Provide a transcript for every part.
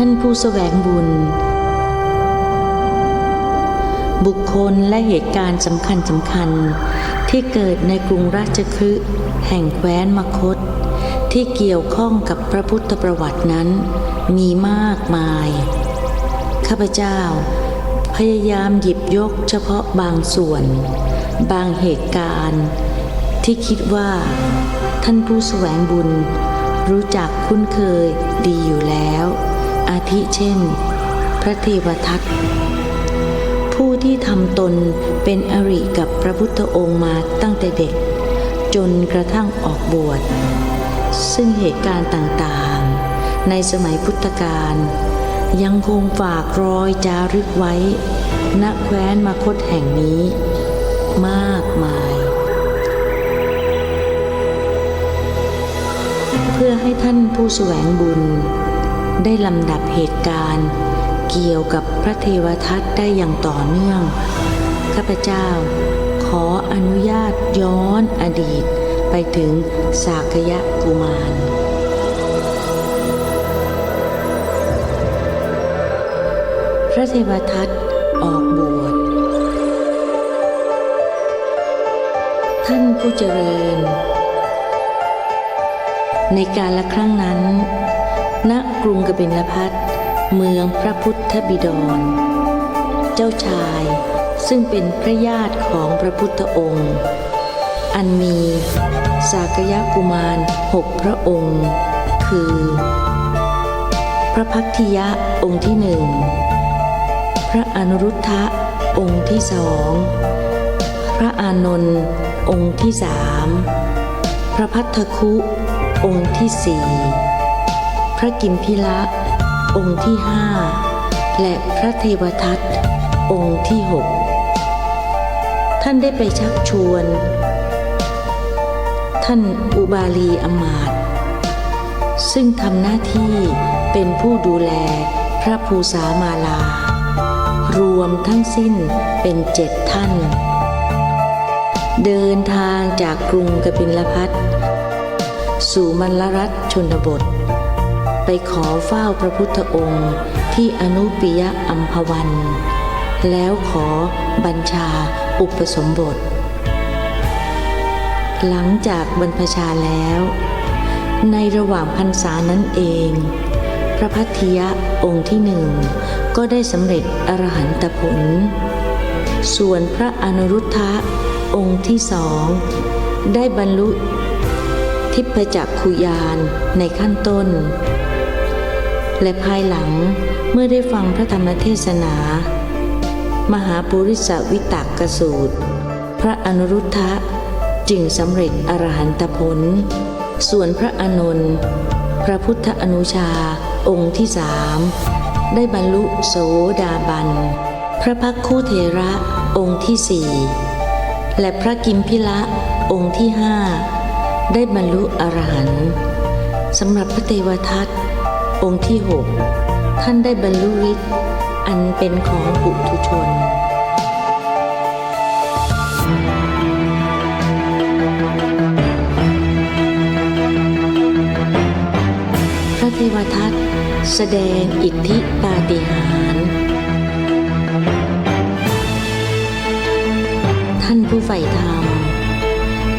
ท่านผู้แสวงบุญ บุคคลและเหตุการณ์สำคัญสำคัญที่เกิดในกรุงราชคฤห์แห่งแคว้นมคต ที่เกี่ยวข้องกับพระพุทธประวัตินั้น มีมากมาย ข้าพเจ้า พยายามหยิบยกเฉพาะบางส่วน บางเหตุการณ์ ที่คิดว่า ท่านผู้แสวงบุญรู้จักคุ้นเคยดีอยู่แล้ว อาทิเช่น พระเทวทัตผู้ที่ทำตนเป็นอริกับพระพุทธองค์มาตั้งแต่เด็ก จนกระทั่งออกบวช ซึ่งเหตุการณ์ต่างๆ ในสมัยพุทธกาลยังคงฝากรอยจารึกไว้ ณแคว้นมคตแห่งนี้ มากมาย เพื่อให้ท่านผู้แสวงบุญ ได้ลำดับเหตุการณ์ เกี่ยวกับพระเทวทัตได้อย่างต่อเนื่อง ข้าพเจ้า ขออนุญาตย้อนอดีต ไปถึงสากยะกุมาร พระเทวทัตออกบวช ท่านผู้เจริญ ในการละครั้งนั้น ณกรุงกบิลพัทเมืองพระพุทธบิดร เจ้าชายซึ่งเป็นพระญาติของพระพุทธองค์ อันมีสากยกุมารหกพระองค์ คือ พระพักทิยะองค์ที่หนึ่ง พระอนุรุทธะองค์ที่สอง พระอานนท์องค์ที่สาม พระพัทธคุองค์ที่สี่ พระกิมพิละองค์ที่ห้าและพระเทวทัตองค์ที่หกท่านได้ไปชักชวน ท่านอุบาลีอมาตซึ่งทำหน้าที่เป็นผู้ดูแลพระภูษามาลา รวมทั้งสิ้นเป็นเจ็ดท่าน เดินทางจากกรุงกบิลพัทสู่มัลลรัฐชนบท ไปขอเฝ้าพระพุทธองค์ที่อนุปิยะอัมพวัน แล้วขอบัญชาอุปสมบท หลังจากบรรพชาแล้ว ในระหว่างพรรษานั้นเอง พระพัทธิยะองค์ที่หนึ่งก็ได้สำเร็จอรหันตผล ส่วนพระอนุรุทธะองค์ที่สองได้บรรลุทิพจักขุยานในขั้นต้น และภายหลังเมื่อได้ฟังพระธรรมเทศนา มหาปุริสวิตากสูตร พระอนุรุทธะจึงสำเร็จอรหันตผล ส่วนพระอานนท์พระพุทธอนุชาองค์ที่สามได้บรรลุโสดาบัน พระพักคู่เทระองค์ที่สี่และพระกิมพิละองค์ที่ห้าได้บรรลุอรหันต์สำหรับพระเทวทัต องค์ที่หกท่านได้บรรลุฤทธิ์อันเป็นของปุถุชน พระเทวทัตแสดงอิทธิปาฏิหาริย์ท่านผู้ใฝ่ธรรม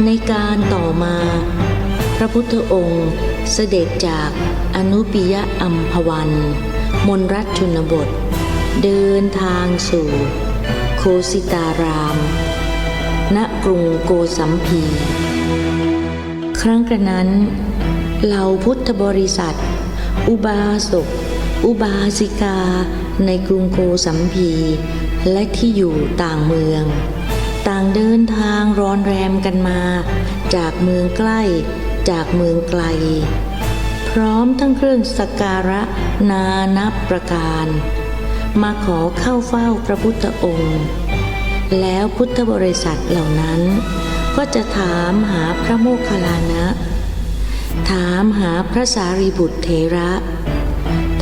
ในการต่อมา ระพุทธองค์เสด็จจากอนุปิยะอัมพวัน มนรัชชนบท เดินทางสู่ โคสิตาราม ณกรุงโกสัมพี ครั้งกระนั้นเหล่าพุทธบริษัท อุบาสก อุบาสิกา ในกรุงโกสัมพี และที่อยู่ต่างเมือง ต่างเดินทางร้อนแรมกันมา จากเมืองใกล้ จากเมืองไกล พร้อมทั้งเครื่องสักการะนานับประการ มาขอเข้าเฝ้าพระพุทธองค์ แล้วพุทธบริษัทเหล่านั้น ก็จะถามหาพระโมคคัลลานะ ถามหาพระสารีบุตรเถระ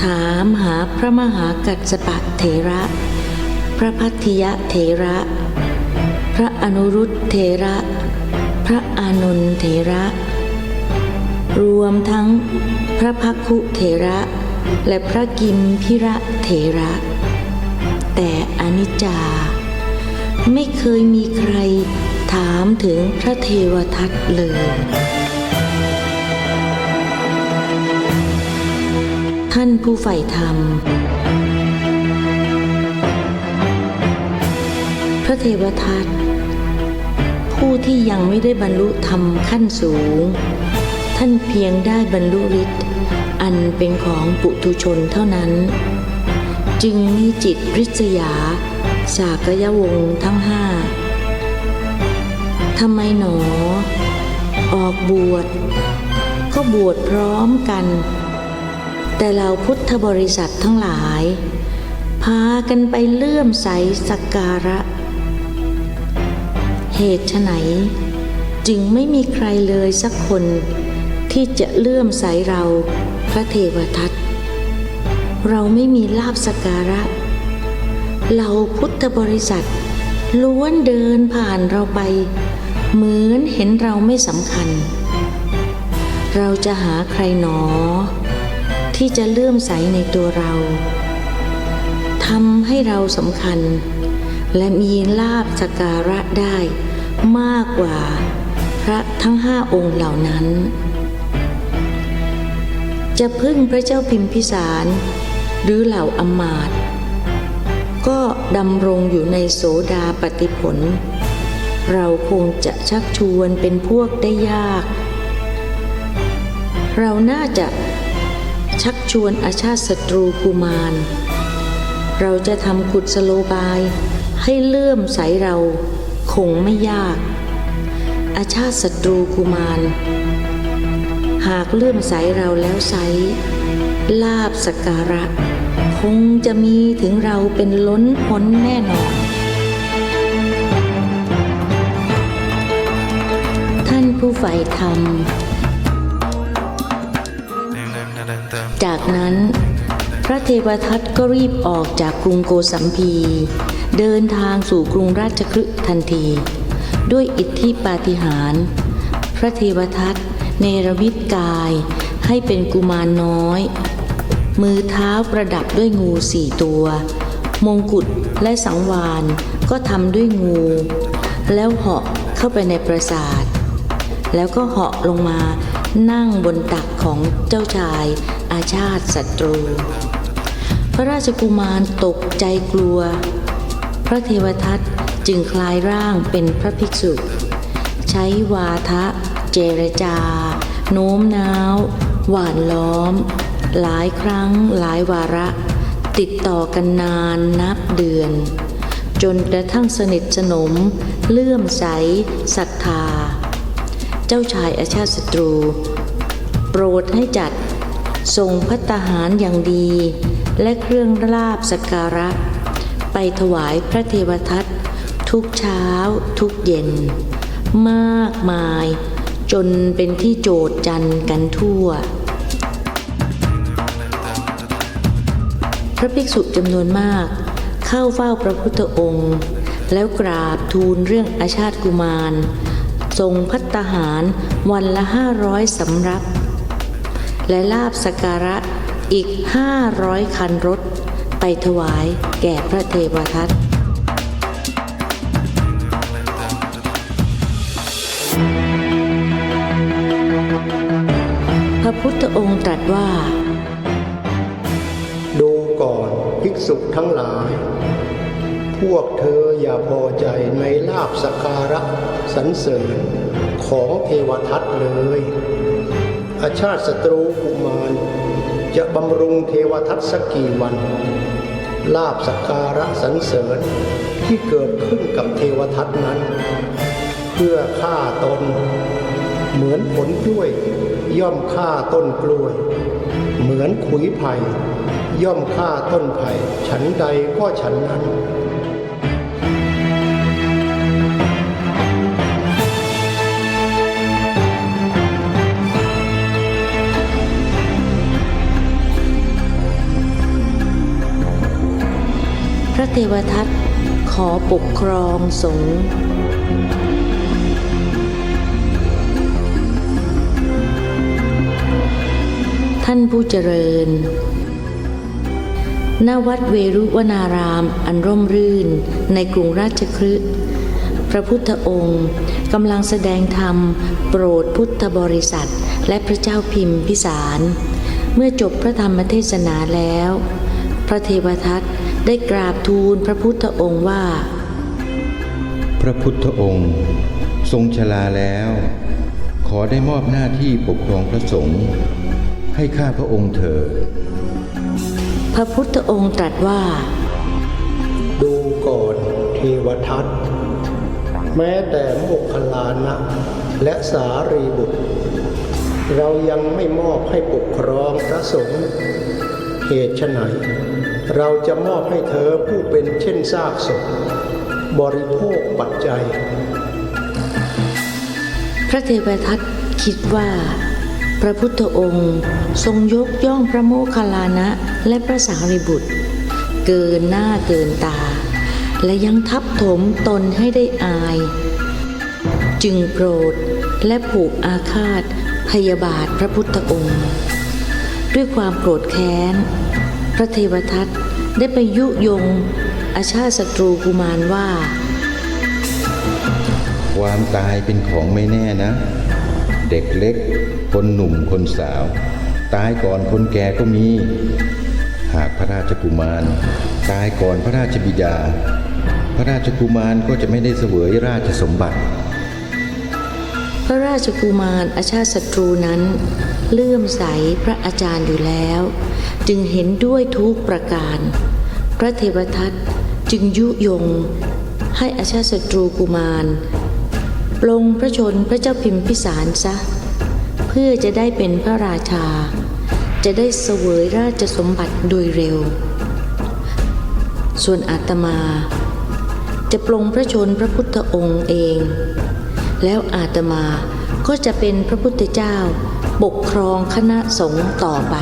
ถามหาพระมหากัสสปะเถระ พระพัทิยะเถระ พระอนุรุตเถระพระอานนทเถระ รวมทั้งพระพักคุเถระ และพระกิมพิระเถระ แต่อนิจจา ไม่เคยมีใครถามถึงพระเทวทัตเลยท่านผู้ใฝ่ธรรม พระเทวทัตผู้ที่ยังไม่ได้บรรลุธรรมขั้นสูง ท่านเพียงได้บรรลุฤทธิ์อันเป็นของปุถุชนเท่านั้น จึงมีจิตริษยา สากยวงทั้งห้าทำไมหนอ ออกบวชก็บวชพร้อมกัน แต่เราพุทธบริษัททั้งหลาย พากันไปเลื่อมใสสักการะ เหตุไฉนจึงไม่มีใครเลยสักคน ที่จะเลื่อมใสเราพระเทวทัตเราไม่มีลาบสการะ เราพุทธบริษัท ล้วนเดินผ่านเราไป เหมือนเห็นเราไม่สำคัญ เราจะหาใครหนอ ที่จะเลื่อมใสในตัวเราทำให้เราสำคัญ และมีลาบสการะได้มากกว่าพระทั้งห้าองค์เหล่านั้น จะพึ่งพระเจ้าพิมพิสาร หรือเหล่าอมาตก็ดำรงอยู่ในโสดาปฏิผล เราคงจะชักชวนเป็นพวกได้ยาก เราน่าจะชักชวนอาชาติศัตรูกุมาร เราจะทำกุศโลบายให้เลื่อมใสเราคงไม่ยาก อาชาติศัตรูกุมาร หากเลื่อมใสเราแล้วไซลาบสกการะ คงจะมีถึงเราเป็นล้นพ้นแน่นอน ท่านผู้ใฝ่ธรรม จากนั้นพระเทวทัตก็รีบออกจากกรุงโกสัมพี เดินทางสู่กรุงราชคฤห์ทันที ด้วยอิทธิปาฏิหาริย์พระเทวทัต เนรมิตกายให้เป็นกุมารน้อย มือเท้าประดับด้วยงูสี่ตัว มงกุฎและสังวานก็ทำด้วยงู แล้วเหาะเข้าไปในปราสาท แล้วก็เหาะลงมานั่งบนตักของเจ้าชายอาชาติศัตรู พระราชกุมารตกใจกลัว พระเทวทัตจึงคลายร่างเป็นพระภิกษุ ใช้วาทะ เจรจา โน้มน้าว หวานล้อม หลายครั้งหลายวาระ ติดต่อกันนานนับเดือน จนกระทั่งสนิทสนม เลื่อมใสศรัทธา เจ้าชายอาชาติศัตรู โปรดให้จัดทรงพัตหารอย่างดี และเครื่องลาบสักการะ ไปถวายพระเทวทัตทุกเช้าทุกเย็น มากมาย จนเป็นที่โจดจันกันทั่ว พระภิกษุจำนวนมาก เข้าเฝ้าพระพุทธองค์ แล้วกราบทูลเรื่องอาชาติกุมาร ทรงพัตตาหารวันละห้าร้อยสำรับ และลาบสกการะอีกห้าร้อยคันรถ ไปถวายแก่พระเทวทัต พุทธองค์ตรัสว่า ดูก่อนภิกษุทั้งหลาย พวกเธออย่าพอใจในลาบสการะสรรเสริญของเทวทัตเลย อาชาติศัตรูกุมารจะบำรุงเทวทัตสักกี่วัน ลาบสการะสรรเสริญที่เกิดขึ้นกับเทวทัตนั้น เพื่อฆ่าตน เหมือนผลกล้วย ย่อมฆ่าต้นกล้วย เหมือนขุยไผ่ย่อมฆ่าต้นไผ่ฉันใดก็ฉันนั้นพระเทวทัตขอปกครองสงฆ์ ท่านผู้เจริญณวัดเวรุวนารามอันร่มรื่นในกรุงราชคฤห์พระพุทธองค์กำลังแสดงธรรม โปรดพุทธบริษัท และพระเจ้าพิมพิสาร เมื่อจบพระธรรมเทศนาแล้ว พระเทวทัตได้กราบทูลพระพุทธองค์ว่า พระพุทธองค์ ทรงชลาแล้ว ขอได้มอบหน้าที่ปกครองพระสงฆ์ ให้ข้าพระองค์เถิดพระพุทธองค์ตรัสว่า ดูก่อนเทวทัตแม้แต่โมคคลลานะ และสารีบุตร เรายังไม่มอบให้ปกครองพระสงฆ์เหตุไฉนเราจะมอบให้เธอผู้เป็นเช่นซากศพบริโภคปัจจัย พระเทวทัตคิดว่า พระพุทธองค์ ทรงยกย่องพระโมคคัลลานะและพระสารีบุตร เกินหน้าเกินตา และยังทับถมตนให้ได้อาย จึงโกรธและผูกอาฆาตพยาบาทพระพุทธองค์ ด้วยความโกรธแค้น พระเทวทัตได้ไปยุยงอาชาศัตรูกุมารว่า ความตายเป็นของไม่แน่นะ เด็กเล็ก คนหนุ่มคนสาว ตายก่อนคนแก่ก็มี หากพระราชกุมาร ตายก่อนพระราชบิดา พระราชกุมารก็จะไม่ได้เสวยราชสมบัติ พระราชกุมารอาชาติศัตรูนั้น เลื่อมใสพระอาจารย์อยู่แล้ว จึงเห็นด้วยทุกประการ พระเทวทัตจึงยุยง ให้อาชาติศัตรูกุมาร ลงพระชนพระเจ้าพิมพิสารซะ พื่อจะได้เป็นพระราชา จะได้เสวยราชสมบัติโดยเร็ว ส่วนอาตมา จะปลงพระชนพระพุทธองค์เอง แล้วอาตมาก็จะเป็นพระพุทธเจ้าปกครองคณะสงฆ์ต่อไป